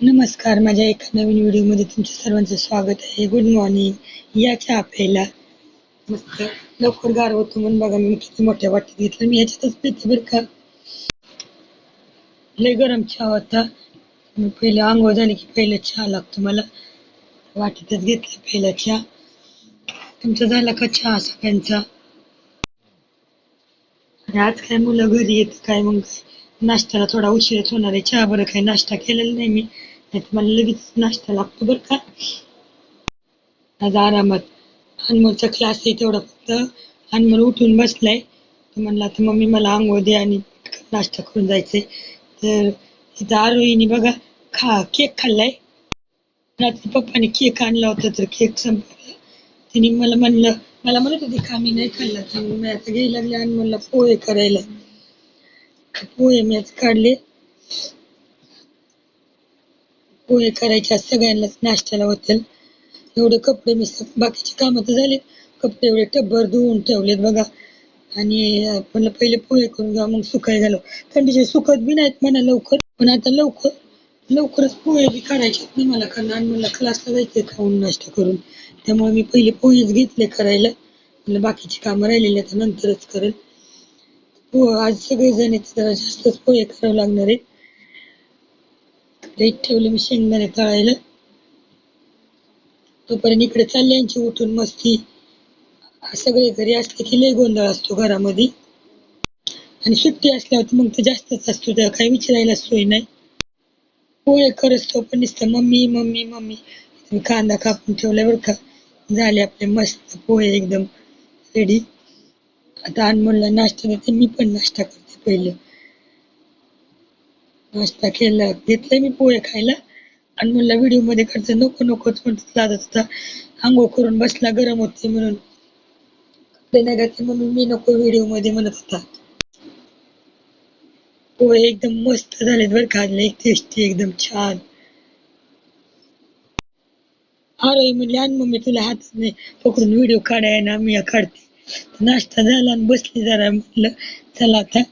नमस्कार माझ्या एका नवीन व्हिडिओमध्ये तुमच्या सर्वांचं स्वागत आहे. गुड मॉर्निंग या चहा प्यायला मस्त लवकर गार होतो म्हणून बघा मी किती मोठ्या वाटीत घेतलं. मी याच्यातच पिते बरं का? लय गरम चहा होता. मी पहिले आंघोळ झाली की पहिला चहा लागतो मला. वाटीतच घेतला पहिला चहा. तुमचा झाला का चहा सगळ्यांचा? आणि आज काय मुलं घरी येत काय मग? काय नाश्त्याला थोडा उशीरच होणार आहे. चहा बरं काही नाश्ता केलेला नाही मी. नाही मला लगेच नाश्ता लागतो बरं का. आज आरामात अनमोलचा क्लास आहे तेवढा फक्त. अनमोल उठून बसलाय. तर म्हणला तर मम्मी मला आंघोळ दे आणि नाश्ता करून जायचंय. तर इथं आरोहीने बघा खा केक खाल्लाय. रात्री पप्पाने केक आणला होता तर केक संपला. तिने मला म्हणलं मला म्हणत होती खा मी नाही खाल्ला. तर मी आता घ्यायला लागले आणि म्हणलं पोहे करायला. पोहे मी काढले. पोहे करायचे सगळ्यांनाच नाश्त्याला होतील. एवढे कपडे मी बाकीचे कामं तर झाले. कपडे एवढे टब्बर धुवून ठेवलेत बघा. आणि म्हणलं पहिले पोहे करून घ्या मग सुकाय घालो. थंडीचे सुकत बी नाहीत म्हणा लवकर. पण आता लवकर लवकरच पोहे बी करायचे नाही मला कारण आणि मला क्लासला जायचे खाऊन नाश्ता करून. त्यामुळे मी पहिले पोहेच घेतले करायला. बाकीची कामं राहिलेली आता नंतरच करेल. आज सगळे जण जास्तच पोहे करावं लागणार आहे लाइट ठेवले मी शेंगदाणे तळायला तोपर्यंत इकडे चालल्यांची उठून मस्ती सगळे घरी असले की लय गोंधळ असतो घरामध्ये आणि सुट्टी असल्यावर मग तर जास्तच असतो त्याला काही विचारायला सोय नाही पोहे करत तो पण दिसतं मम्मी मम्मी मम्मी कांदा कापून ठेवल्यावर का झाले आपले मस्त पोहे एकदम रेडी आता अनमोलला नाश्ता देते. मी पण नाश्ता करते पहिले. नाश्ता केला घेतलाय मी पोहे खायला. अनमोलला व्हिडिओमध्ये करते नको नकोच म्हणत लागत होता आंघोळ करून बसला गरम होते म्हणून. कपडे नाही घातले म्हणून मी नको व्हिडिओमध्ये म्हणत होता. पोहे एकदम मस्त झालेत बरं खाल्ले एक टेस्टी एकदम छान. अरे म्हणले आण मम्मी तुला हात नाही. पकडून व्हिडिओ काढाय ना मी काढते. नाश्ता झाला आणि बसली जरा म्हटलं चला आता.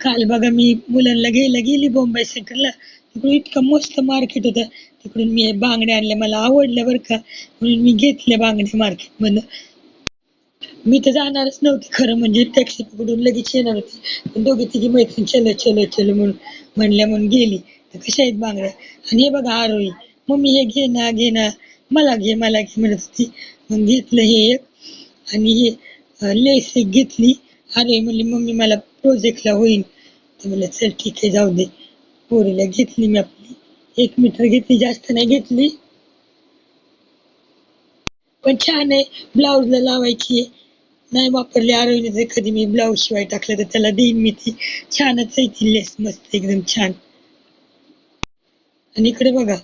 काल बघा मी मुलांना घ्यायला गेली बॉम्बे सेंटरला तिकडून इतकं मस्त मार्केट होतं. तिकडून मी बांगड्या आणल्या. मला आवडल्या बरं का. म्हणून मी घेतल्या बांगड्या मार्केट मधनं. मी तर जाणारच नव्हती खरं म्हणजे टॅक्सी पकडून लगेच येणार होती. पण दोघी तिघी मैत्रीण चलो चलो चलो म्हणून म्हणल्या म्हणून गेली. तर कशा आहेत बांगड्या? आणि हे बघा आरोही. मम्मी हे घे ना घे ना. मला घे मला घे म्हणत होती. घेतलं हे एक. आणि हे लेस एक घेतली. अरे म्हणली मम्मी मला प्रोजेक्टला होईल. तर म्हणलं चल ठीक आहे जाऊ दे. पोरीला घेतली मी आपली. एक मीटर घेतली जास्त नाही घेतली. पण छान आहे ब्लाऊजला लावायची नाही वापरली आरोग्याचे कधी मी ब्लाऊज शिवाय टाकलं तर त्याला देईन मी ती. छानच आहे ती लेस मस्त एकदम छान. आणि इकडे बघा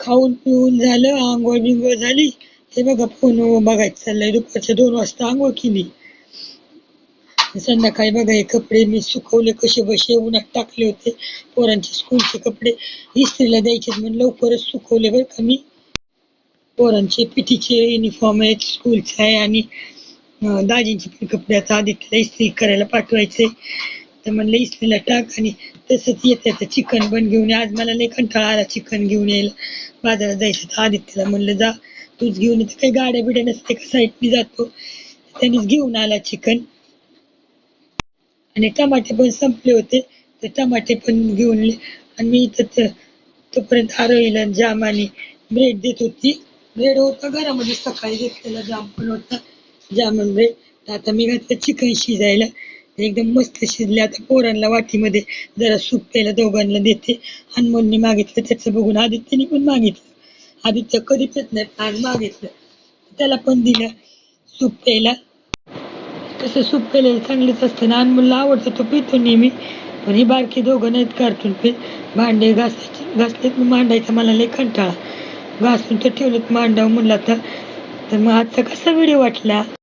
खाऊन पिऊन झालं आंघोळ बिंगोळ झाली. हे बघा फोन बघायचं चाललंय. दुपारच्या दोन वाजता आंघोळ केली. संध्याकाळी बघा हे कपडे मी सुकवले कसे बसे उन्हात टाकले होते. पोरांचे स्कूलचे कपडे इस्त्रीला द्यायचे म्हणून लवकरच सुकवले बरं का मी. पोरांचे पिटीचे युनिफॉर्म आहेत स्कूलचे आहे आणि दाजींचे पण कपडे आता आदित्यला इस्त्री करायला पाठवायचे तर म्हणलं इस्त्रीला टाक आणि तसंच येत तर चिकन पण घेऊन ये. आज मला लय कंटाळा आला चिकन घेऊन यायला. बाजारात जायचं तर आदित्यला. म्हणलं जा. तूच घेऊन येते काही गाड्या बिड्या नसते का? साईडनी जातो. त्यांनीच घेऊन आला चिकन. आणि टमाटे पण संपले होते. तर टमाटे पण घेऊन आणि मी इथं तोपर्यंत आरोहीला जाम आणि ब्रेड देत होती. ब्रेड होता घरामध्ये. सकाळी घेतलेला जाम पण होता. जाम आणि ब्रेड तर आता मी घातलं चिकन शिजायला. एकदम मस्त शिजले. आता पोरांना वाटीमध्ये जरा सूप प्यायला दोघांना देते. हनुमानने मागितलं. त्याचं बघून आदित्यने पण मागितलं. आदित्य कधी पेत नाही पान मागितलं त्याला पण दिलं सूप प्यायला. तसं सूप प्यायला चांगलीच असतं. ना मुलं आवडतं तो पितो नेहमी पण ही बारकी दोघं नाहीत कार्टून पीत भांडे घासायचे घासलेत मी मांडायचा मला लय कंटाळा. घासून तर ठेवलेत मांडावं म्हणलं तर मग आजचा कसा व्हिडिओ वाटला?